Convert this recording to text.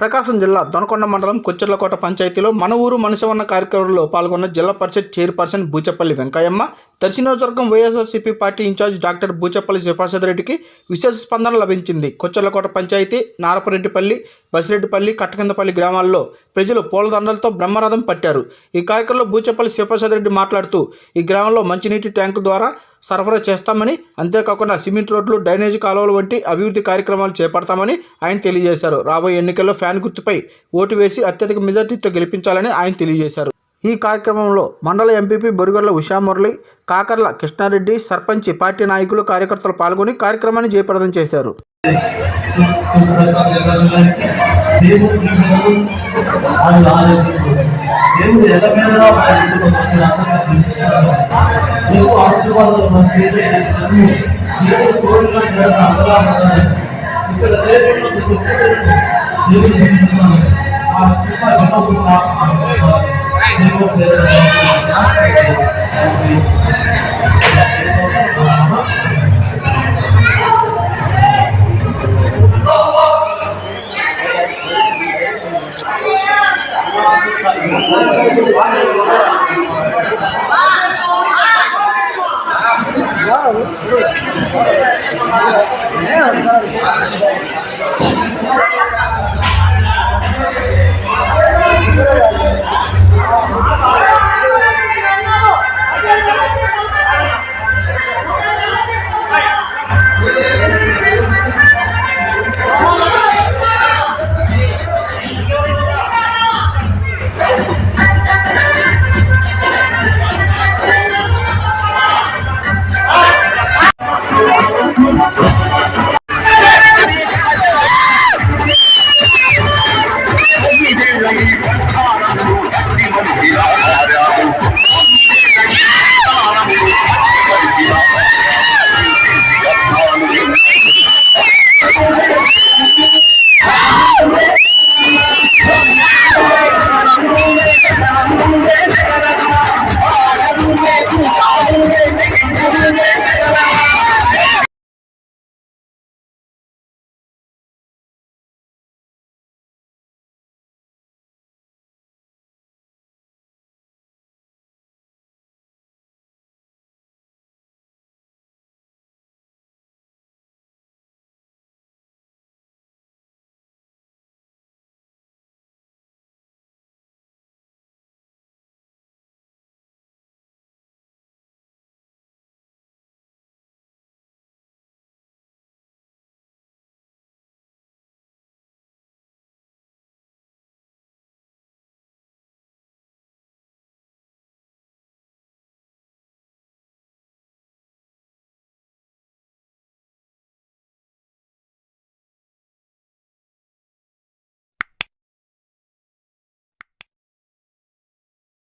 ప్రకాశం జిల్లా దొనకొండ మండలం కొచ్చెర్లకోట పంచాయతీలో మన ఊరు మనసవన్న కార్యక్రమంలో పాల్గొన్న జిల్లా పరిషత్ చైర్పర్సన్ బూచపల్లి వెంకయ్యమ్మ దర్శి నియోజకవర్గం YSRCP party incharge doctor Buchapalli Sivaprasad రెడ్డికి విశేష స్పందన లభించింది. కొచ్చెర్లకోట పంచాయతీ నారపరెడ్డిపల్లి బసిరెడ్డిపల్లి కట్టకిందపల్లి గ్రామాల్లో ప్రజలు పూలదండలతో బ్రహ్మరథం పట్టారు. ఈ కార్యక్రమంలో బూచపల్లి శివప్రసాద్ రెడ్డి మాట్లాడుతూ ఈ గ్రామంలో మంచినీటి ట్యాంకు ద్వారా సరఫరా చేస్తామని అంతేకాకుండా సిమెంట్ రోడ్లు డైనేజీ కాలువలు వంటి అభివృద్ధి కార్యక్రమాలు చేపడతామని ఆయన తెలియజేశారు. రాబోయే ఎన్నికల్లో ఫ్యాన్ గుర్తుపై ఓటు వేసి అత్యధిక మెజార్టీతో గెలిపించాలని ఆయన తెలియజేశారు. ఈ కార్యక్రమంలో మండల ఎంపీపీ బొరుగర్ల ఉషామురళి కాకర్ల కృష్ణారెడ్డి సర్పంచ్ పార్టీ నాయకులు కార్యకర్తలు పాల్గొని కార్యక్రమాన్ని జయప్రదం చేశారు. దేవుడు ఎల్లవేళలా మన ఇంటికి వస్తున్న అందరికీ నీకు ఆశీర్వాదాలు మన దేవుడు కోరిక చేత ఇక్కడ దేవుడు జీవిస్తున్నాను ఆ దేవుడు Yeah. একটি মহিলা